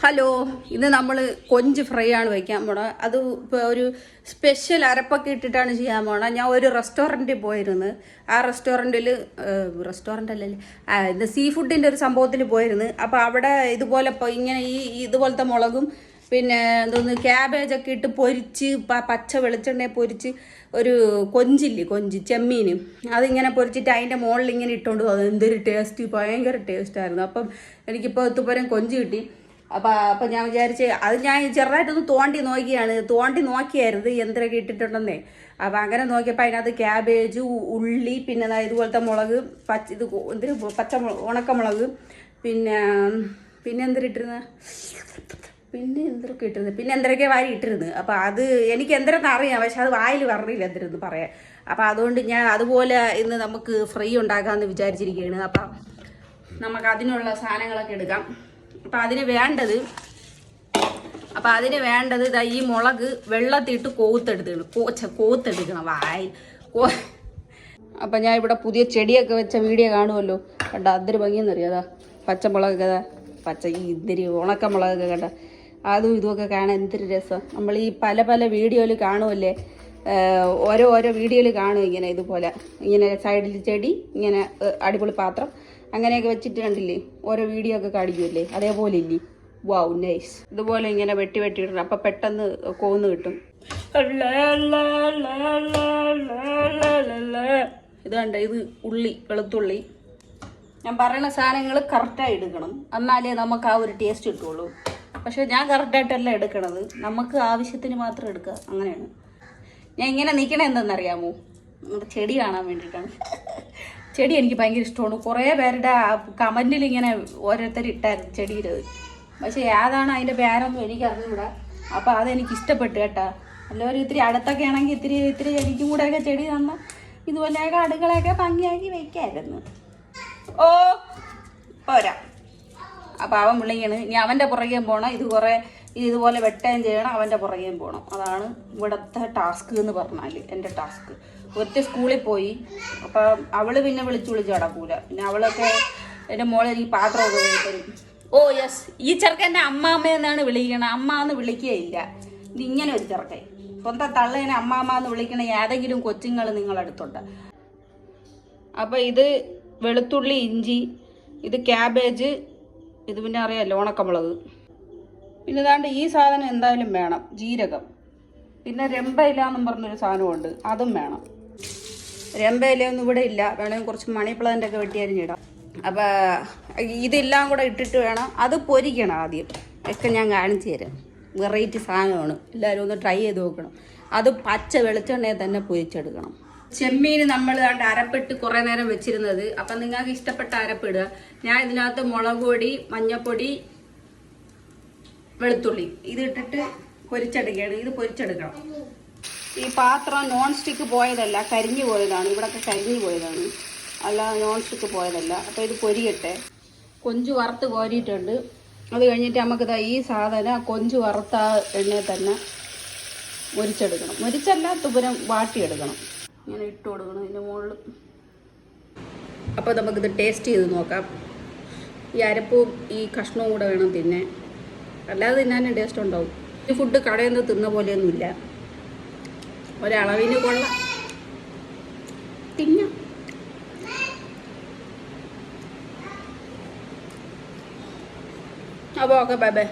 Hello ഇന്ന് നമ്മൾ കൊഞ്ച് ഫ്രൈ ആണ് വയ്ക്കാൻ പോണത് അത് ഇപ്പോൾ ഒരു സ്പെഷ്യൽ അരപ്പൊക്കെ ഇട്ടിട്ടാണ് ചെയ്യാൻ പോണത് ഞാൻ ഒരു റെസ്റ്റോറന്റിൽ പോയിരുന്നു. ആ റെസ്റ്റോറന്റിൽ റെസ്റ്റോറന്റ് അല്ലല്ലേ? ഇത് സീ ഫുഡിന്റെ ഒരു സംഭവത്തിൽ പോയിരുന്നു. അപ്പോൾ അവിടെ ഇതുപോലെ ഇങ്ങനെ ഈ ഇതുപോലത്തെ മുളകും പിന്നെ എന്തോന്ന് ക്യാബേജൊക്കെ ഇട്ട് പൊരിച്ച് പച്ച വെളിച്ചെണ്ണയെ പൊരിച്ച് ഒരു കൊഞ്ചില്ലേ കൊഞ്ച് ചെമ്മീൻ അതിങ്ങനെ പൊരിച്ചിട്ട് അതിന്റെ മുകളിൽ ഇങ്ങനെ ഇട്ടുകൊണ്ട് പോകുന്നത് എന്തൊരു ടേസ്റ്റ് ഭയങ്കര ടേസ്റ്റായിരുന്നു അപ്പം എനിക്കിപ്പോൾ എത്തുപോരം കൊഞ്ച് കിട്ടി. അപ്പം അപ്പം ഞാൻ വിചാരിച്ച് അത് ഞാൻ ചെറുതായിട്ടൊന്ന് തോണ്ടി നോക്കിയാണ്. തോണ്ടി നോക്കിയായിരുന്നു എന്തൊക്കെ ഇട്ടിട്ടുണ്ടെന്നേ. അപ്പം അങ്ങനെ നോക്കിയപ്പോൾ അതിനകത്ത് ക്യാബേജ് ഉള്ളി പിന്നെ ഇതുപോലത്തെ മുളക് പച്ച ഇത് പച്ച ഉണക്കമുളക് പിന്നെ പിന്നെ എന്തിട്ടിരുന്നത് പിന്നെ എന്തൊക്കെ ഇട്ടിരുന്നത് പിന്നെ എന്തൊക്കെ വാരി ഇട്ടിരുന്നു. അപ്പോൾ അത് എനിക്ക് എന്തൊക്കെ അറിയാം. പക്ഷെ അത് വായിൽ പറഞ്ഞില്ല എന്തിരുന്ന് പറയാൻ. അപ്പോൾ അതുകൊണ്ട് ഞാൻ അതുപോലെ ഇന്ന് നമുക്ക് ഫ്രീ ഉണ്ടാക്കാമെന്ന് വിചാരിച്ചിരിക്കുകയാണ് അപ്പം നമുക്ക് അതിനുള്ള സാധനങ്ങളൊക്കെ എടുക്കാം. അപ്പം അതിന് വേണ്ടത് അപ്പം അതിന് വേണ്ടത് ഇതാ ഈ മുളക് വെള്ളത്തിട്ട് കോത്തെടുത്തിടണം കോച്ച കോത്തെടുക്കണം വായ. കോ അപ്പം ഞാൻ ഇവിടെ പുതിയ ചെടിയൊക്കെ വെച്ച വീഡിയോ കാണുമല്ലോ. കണ്ട അതൊരു ഭംഗിയെന്നറിയാതാ പച്ചമുളകൊക്കെ അതാ പച്ച ഈ ഇതിരി ഉണക്കമുളകൊക്കെ കണ്ട. അതും ഇതുമൊക്കെ കാണാൻ എന്തൊരു രസം. നമ്മൾ ഈ പല പല വീഡിയോയിൽ കാണുമല്ലേ? ഓരോ ഓരോ വീഡിയോയിൽ കാണും ഇങ്ങനെ ഇതുപോലെ. ഇങ്ങനെ സൈഡിൽ ചെടി ഇങ്ങനെ അടിപൊളി പാത്രം. അങ്ങനെയൊക്കെ വെച്ചിട്ട് കണ്ടില്ലേ? ഓരോ വീഡിയോ ഒക്കെ കാണിക്കുമല്ലേ അതേപോലെ ഇല്ലേ? വാവ് നൈസ് ഇതുപോലെ ഇങ്ങനെ വെട്ടി വെട്ടി ഇടണം. അപ്പം പെട്ടെന്ന് കോന്ന് കിട്ടും. ഇത് കണ്ട? ഇത് ഉള്ളി വെളുത്തുള്ളി. ഞാൻ പറയുന്ന സാധനങ്ങൾ കറക്റ്റായി എടുക്കണം. എന്നാലേ നമുക്ക് ആ ഒരു ടേസ്റ്റ് കിട്ടുള്ളൂ. പക്ഷെ ഞാൻ കറക്റ്റായിട്ടല്ല എടുക്കണത്. നമുക്ക് ആവശ്യത്തിന് മാത്രം എടുക്കുക. അങ്ങനെയാണ്. ഞാൻ ഇങ്ങനെ നിൽക്കണേ എന്തെന്നറിയാമോ നമ്മുടെ ചെടി കാണാൻ വേണ്ടിയിട്ടാണ്. ചെടി എനിക്ക് ഭയങ്കര ഇഷ്ടമാണ്. കുറേ പേരുടെ കമന്റിൽ ഇങ്ങനെ ഓരോരുത്തർ ഇട്ടായിരുന്നു ചെടിയുടെ പക്ഷെ ഏതാണ് അതിന്റെ പേരൊന്നും എനിക്ക് അറിഞ്ഞൂടാ അപ്പോൾ അതെനിക്ക് ഇഷ്ടപ്പെട്ടു കേട്ടോ. എല്ലാവരും ഇത്തിരി അടുത്തൊക്കെ ആണെങ്കിൽ ഇത്തിരി ഇത്തിരി എനിക്കും കൂടെയൊക്കെ ചെടി തന്ന ഇതുപോലെയൊക്കെ അടുക്കളയൊക്കെ ഭംഗിയാക്കി വയ്ക്കായിരുന്നു ഓ പോരാ. അപ്പോൾ അവൻ വിളിക്കണ് ഇനി അവന്റെ പുറകെയും പോകണം ഇത് കുറേ ഇതുപോലെ വെട്ടുകയും ചെയ്യണം. അവന്റെ പുറകെയും പോകണം അതാണ് ഇവിടുത്തെ ടാസ്ക് എന്ന് പറഞ്ഞാൽ എന്റെ ടാസ്ക്. ഒറ്റ സ്കൂളിൽ പോയി. അപ്പം അവൾ പിന്നെ വിളിച്ചു വിളിച്ച് കിടക്കൂല പിന്നെ അവളൊക്കെ എന്റെ മോളെ ഈ പാത്രമൊക്കെ തരും. Oh yes. ഈ ചെറുക്കന്റെ അമ്മാമ്മ എന്നാണ് വിളിക്കണേ. അമ്മ എന്ന് വിളിക്കുകയില്ല ഇത് ഇങ്ങനെ ഒരു ചെറുക്കൻ. സ്വന്തം തള്ളേനെ അമ്മാമ്മ എന്ന് വിളിക്കണ ഏതെങ്കിലും കൊച്ചുങ്ങൾ നിങ്ങളടുത്തുണ്ട് അപ്പോൾ ഇത് വെളുത്തുള്ളി ഇഞ്ചി ഇത് ക്യാബേജ് ഇത് പിന്നെ അറിയാമല്ലോ ഉണക്കമുളക്. പിന്നെ ഇതാണ്ട് ഈ സാധനം എന്തായാലും വേണം. ജീരകം. പിന്നെ രമ്പയില എന്നും പറഞ്ഞൊരു സാധനമുണ്ട്. അതും വേണം. രമ്പയിലൊന്നും ഇവിടെ ഇല്ല. വേണമെങ്കിൽ കുറച്ച് മണി പ്ലാന്റ് ഒക്കെ വെട്ടി അരിഞ്ഞിടാം. അപ്പോൾ ഇതെല്ലാം കൂടെ ഇട്ടിട്ട് വേണം അത് പൊരിക്കണം ആദ്യം. ഒക്കെ ഞാൻ കാണിച്ചു തരാം. വെറൈറ്റി സാധനമാണ്. എല്ലാവരും ഒന്ന് ട്രൈ ചെയ്ത് നോക്കണം. അത് പച്ച വെളിച്ചെണ്ണയിൽ തന്നെ പൊരിച്ചെടുക്കണം. ചെമ്മീൻ നമ്മൾ കണ്ട് അരപ്പിട്ട് കുറേ നേരം വെച്ചിരുന്നത്. അപ്പം നിങ്ങൾക്ക് ഇഷ്ടപ്പെട്ട അരപ്പിടുക ഞാൻ ഇതിനകത്ത് മുളക് പൊടി മഞ്ഞപ്പൊടി വെളുത്തുള്ളി. ഇത് ഇട്ടിട്ട് പൊരിച്ചെടുക്കുകയാണ്. ഇത് പൊരിച്ചെടുക്കണം. ഈ പാത്രം നോൺ സ്റ്റിക്ക് പോയതല്ല കരിഞ്ഞു പോയതാണ്. ഇവിടൊക്കെ കരിഞ്ഞു പോയതാണ്. അല്ല നോൺ സ്റ്റിക്ക് പോയതല്ല. അപ്പോൾ ഇത് പൊരിയട്ടെ. കൊഞ്ച് വറുത്ത് കോരിയിട്ടുണ്ട്. അത് കഴിഞ്ഞിട്ട് നമുക്ക് ദാ ഈ സാധനം കൊഞ്ച് വറുത്ത എണ്ണയിൽ തന്നെ മുരിച്ചെടുക്കണം. മുരിച്ചല്ല തുപുരം വാട്ടിയെടുക്കണം. ഇങ്ങനെ ഇട്ട് കൊടുക്കണം ഇതിന്റെ മുകളിൽ. അപ്പോൾ നമുക്കിത് ടേസ്റ്റ് ചെയ്ത് നോക്കാം. ഈ അരപ്പും ഈ കഷ്ണവും കൂടെ വേണം തിന്നാൻ. അല്ലാതെ തിന്നാനും ടേസ്റ്റ് ഉണ്ടാവും. ഈ ഫുഡ് കടയിൽ നിന്ന് തിന്ന പോലെയൊന്നുമില്ല. ഒരളവിന് കൊള്ള. തിന്ന. അപ്പോൾ ഓക്കെ ബൈ ബൈ.